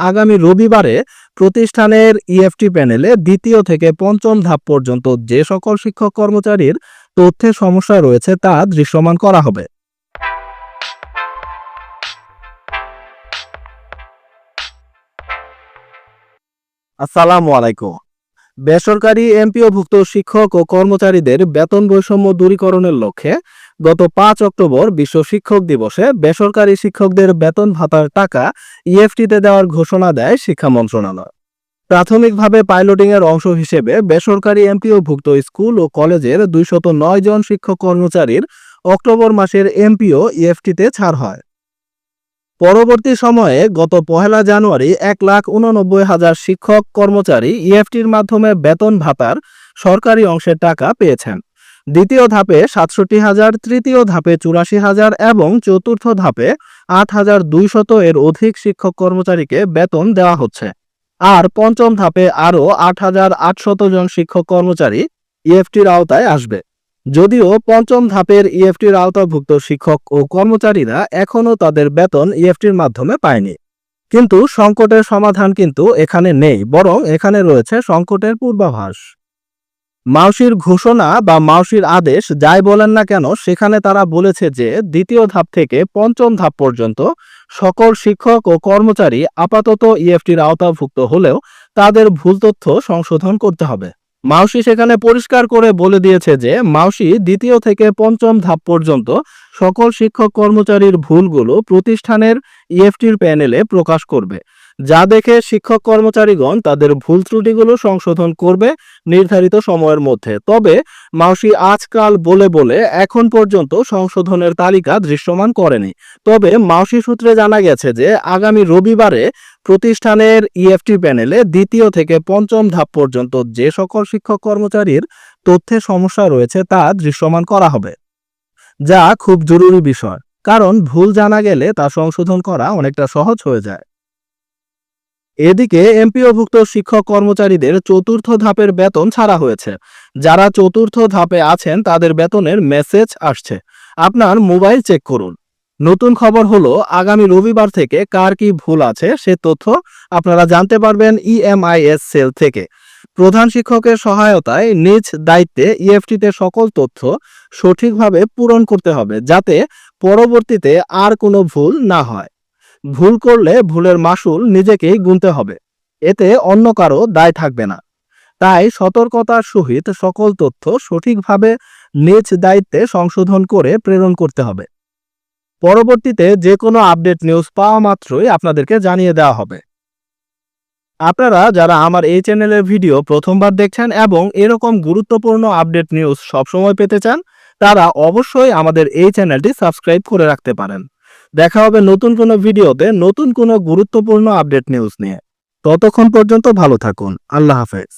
আগামী রবিবারে প্রতিষ্ঠানের ইএফটি প্যানেলে দ্বিতীয় থেকে পঞ্চম ধাপ পর্যন্ত যে সকল শিক্ষক কর্মচারীর তথ্যের সমস্যা রয়েছে তা দৃশ্যমান করা হবে। আসসালামু আলাইকুম। বেসরকারি এমপিওভুক্ত শিক্ষক ও কর্মচারীদের বেতন বৈষম্য দূরীকরণের লক্ষ্যে গত পাঁচ অক্টোবর বিশ্ব শিক্ষক দিবসে বেসরকারি শিক্ষকদের বেতন ভাতার টাকা ইএফটিতে দেওয়ার ঘোষণা দেয় শিক্ষা মন্ত্রণালয়। প্রাথমিকভাবে পাইলটিংয়ের অংশ হিসেবে বেসরকারি এমপিওভুক্ত স্কুল ও কলেজের দুইশত নয় জন শিক্ষক কর্মচারীর অক্টোবর মাসের এমপিও ইএফটিতে ছাড় হয়। পরবর্তী সময়ে গত পহেলা জানুয়ারি এক লাখ উননব্বই হাজার শিক্ষক কর্মচারী ইএফটির মাধ্যমে বেতন ভাতার সরকারি অংশের টাকা পেয়েছেন। দ্বিতীয় ধাপে সাতষট্টি হাজার, তৃতীয় ধাপে চুরাশি হাজার এবং চতুর্থ ধাপে আট হাজার দুইশত এর অধিক শিক্ষক কর্মচারীকে বেতন দেওয়া হচ্ছে। আর পঞ্চম ধাপে আরও আট হাজার আটশত জন শিক্ষক কর্মচারী ইএফটির আওতায় আসবে। যদিও পঞ্চম ধাপের ইএফটির আওতাভুক্ত শিক্ষক ও কর্মচারীরা এখনও তাদের বেতন ইএফটির মাধ্যমে পায়নি। কিন্তু সংকটের সমাধান কিন্তু এখানে নেই, বরং এখানে রয়েছে সংকটের পূর্বাভাস। মাউসির ঘোষণা বা মাউসির আদেশ যাই বলেন না কেন, সেখানে তারা বলেছে যে দ্বিতীয় ধাপ থেকে পঞ্চম ধাপ পর্যন্ত সকল শিক্ষক ও কর্মচারী আপাতত ইএফটির আওতাভুক্ত হলেও তাদের ভুল তথ্য সংশোধন করতে হবে। মাউসি সেখানে পরিষ্কার করে বলে দিয়েছে যে মাউসি দ্বিতীয় থেকে পঞ্চম ধাপ পর্যন্ত সকল শিক্ষক কর্মচারীর ভুলগুলো প্রতিষ্ঠানের ইএফটির প্যানেলে প্রকাশ করবে। যা দেখে শিক্ষক কর্মচারীগণ তাদের ভুল ত্রুটিগুলো সংশোধন করবে নির্ধারিত সময়ের মধ্যে। তবে মাউসি আজকাল বলে বলে এখন পর্যন্ত সংশোধনের তালিকা দৃশ্যমান করেনি। তবে মাউসি সূত্রে জানা গেছে যে, আগামী রবিবারে প্রতিষ্ঠানের ইএফটি প্যানেলে দ্বিতীয় থেকে পঞ্চম ধাপ পর্যন্ত যে সকল শিক্ষক কর্মচারীর তথ্যে সমস্যা রয়েছে তা দৃশ্যমান করা হবে। যা খুব জরুরি বিষয়, কারণ ভুল জানা গেলে তা সংশোধন করা অনেকটা সহজ হয়ে যায়। এদিকে এমপিওভুক্ত শিক্ষক কর্মচারীদের চতুর্থ ধাপের বেতন ছাড়া হয়েছে। যারা চতুর্থ ধাপে আছেন, তাদের বেতনের মেসেজ আসছে। আপনার মোবাইল চেক করুন। নতুন খবর হলো, আগামী রবিবার থেকে কার কি ভুল আছে সে তথ্য আপনারা জানতে পারবেন ইএমআইএস সেল থেকে। প্রধান শিক্ষকের সহায়তায় নিজ দায়িত্বে ইএফটিতে সকল তথ্য সঠিকভাবে পূরণ করতে হবে, যাতে পরবর্তীতে আর কোনো ভুল না হয়। ভুল করলে ভুলের মাসুল নিজেকেই গুনতে হবে। এতে অন্য কারও দায় থাকবে না। তাই সতর্কতার সহিত সকল তথ্য সঠিকভাবে নিজ দায়িত্বে সংশোধন করে প্রেরণ করতে হবে। পরবর্তীতে যে কোনো আপডেট নিউজ পাওয়া মাত্রই আপনাদেরকে জানিয়ে দেওয়া হবে। আপনারা যারা আমার এই চ্যানেলের ভিডিও প্রথমবার দেখছেন এবং এরকম গুরুত্বপূর্ণ আপডেট নিউজ সবসময় পেতে চান, তারা অবশ্যই আমাদের এই চ্যানেলটি সাবস্ক্রাইব করে রাখতে পারেন। দেখা হবে নতুন কোনো ভিডিওতে নতুন কোনো গুরুত্বপূর্ণ আপডেট নিউজ নিয়ে। ততক্ষণ পর্যন্ত ভালো থাকুন। আল্লাহ হাফেজ।